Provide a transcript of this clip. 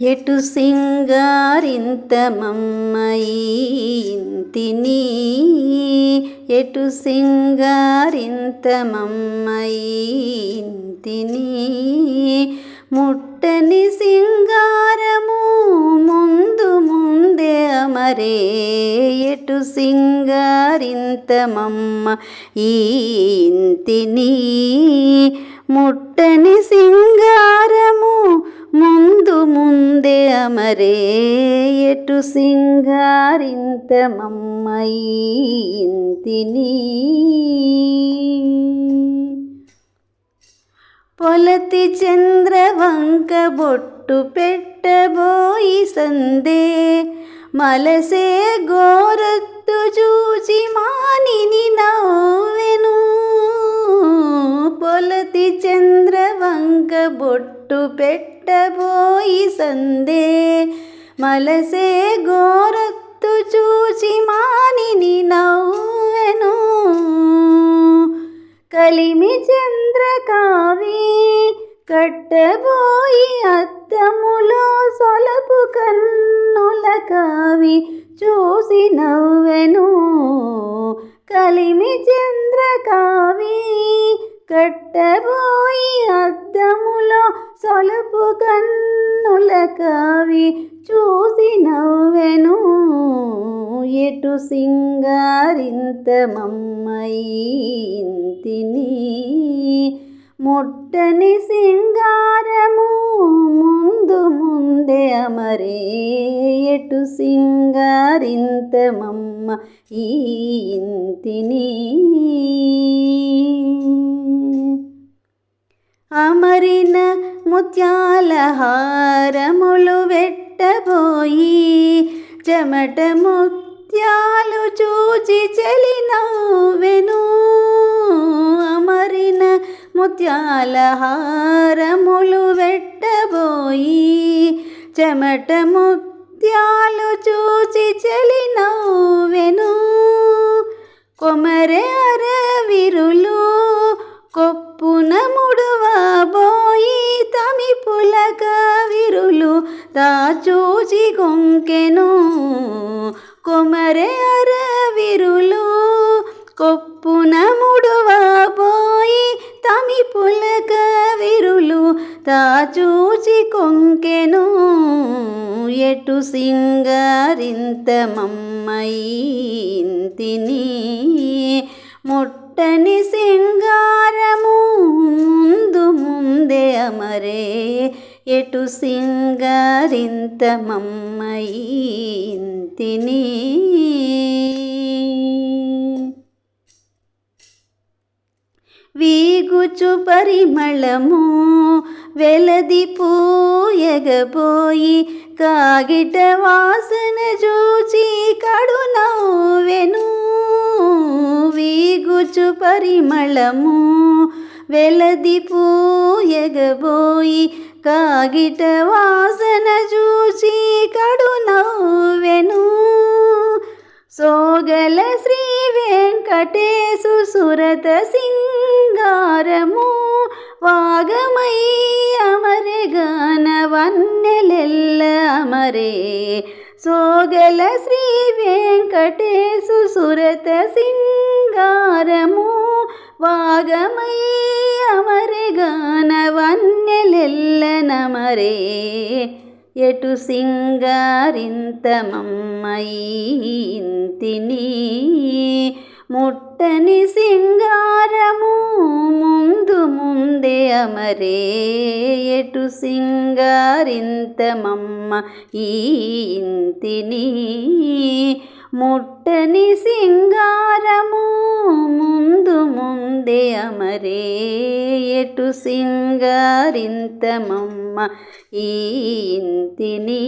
ఎటు సింగారింత మమ్మయి ఇంతిని? ఎటు సింగారింత మమ్మయి ఇంతిని? ముట్టని సింగారము ముందు ముందే అమరే సింగారింత ఈ ఇంతిని ముట్టని సింగారము ముందు ముందే అమరే ఎటు సింగారింతమమ్మ ఇంతిని పొలతి చంద్రవంక బొట్టు పెట్టబోయి సందే మలసే గో బొట్టు పెట్టబోయి సందే. మలసే గోరత్తు చూచి మానిని నవ్వెను. కలిమి చంద్రకావి కట్టబోయి అద్దములో సొలపు కన్నుల కావి చూసి నవ్వెను. కలిమి చంద్రకావి కట్టబోయి అద్దములో సొలపు కన్నుల కావి చూసి నవ్వెను ఎటు సింగారింత మమ్మయింతిని ముట్టని సింగారము ముందు ముందే అమరే. ఎటు సింగారింత మమ్మ ఈ ఇంతిని అమరిన ముత్యాల హారములు వెట్టబోయి చెమట ముత్యాలు చూచి చెలి నవ్వెను అమరిన ముత్యాల హారములు వెట్టబోయి చెమట ముత్యాలు చూచి చెలి నవ్వెను కొమరె అరవిరులు కొమరె అరవిరులు కొప్పున ముడువబోయి తమి పులక విరులు దాచూచి కొంకెను ఎటు సింగారింత మమ్మయి ఇంతిని ముట్టని సింగారము ఎటు సింగారింత మమ్మయి ఇంతిని వీగుచు పరిమళము వెలదిపోయగబోయి కాగిట వాసన చూచి కడు నవ్వెను వీగుచు పరిమళము వెలది పూయగబోయి కాగిట వాసన చూచి కడు నవ్వెను. సోగల శ్రీ వెంకటేశు సురత సింగారము వాగమై అమరే వన్నెలెల్ల అమరే. సోగల శ్రీ వెంకటేశు సురత సింగారము వాగమై వన్నెలెల్ల ఎటు సింగారింత మమ్మయి ఇంతిని ముట్టని సింగారము ముందు ముందే అమరే ఎటు సింగారింత మమ్మ ఈ ఇంతిని ముట్టని సింగారము ముందు ముందే అమరే ఎటు సింగారింతమమ్మ ఈ ఇంతిని